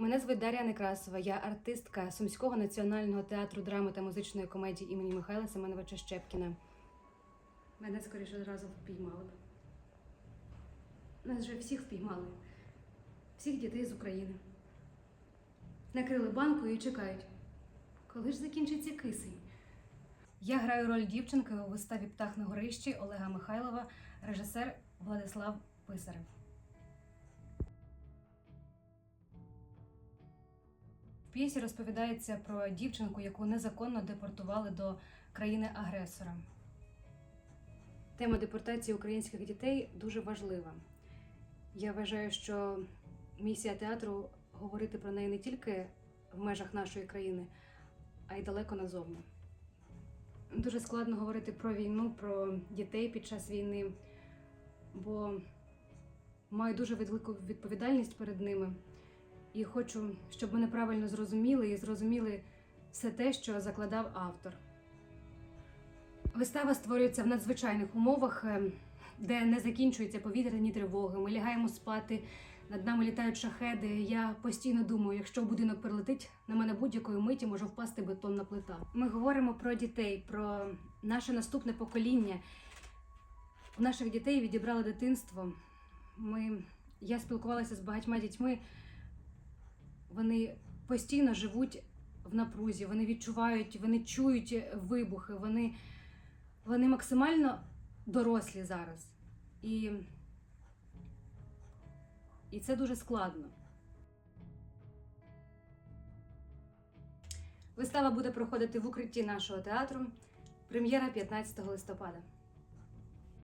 Мене звуть Дар'я Некрасова, я артистка Сумського національного театру драми та музичної комедії імені Михайла Семеновича Щепкіна. Мене скоріше одразу впіймали б. Нас же всіх впіймали. Всіх дітей з України. Накрили банкою і чекають. Коли ж закінчиться кисень? Я граю роль дівчинки у виставі Птах на горищі Олега Михайлова, режисер Владислав Писарев. П'єсі розповідається про дівчинку, яку незаконно депортували до країни-агресора. Тема депортації українських дітей дуже важлива. Я вважаю, що місія театру говорити про неї не тільки в межах нашої країни, а й далеко назовні. Дуже складно говорити про війну, про дітей під час війни, бо маю дуже велику відповідальність перед ними. І хочу, щоб мене правильно зрозуміли і зрозуміли все те, що закладав автор. Вистава створюється в надзвичайних умовах, е, де не закінчуються повітряні тривоги. Ми лягаємо спати, над нами літають шахеди. Я постійно думаю, якщо будинок прилетить, на мене будь-якої миті може впасти бетонна плита. Ми говоримо про дітей, про наше наступне покоління. У наших дітей відібрали дитинство. Ми... Я спілкувалася з багатьма дітьми. Вони постійно живуть в напрузі, вони відчувають, вони чують вибухи, вони, вони максимально дорослі зараз. І, і це дуже складно. Вистава буде проходити в укритті нашого театру. Прем'єра 15 листопада.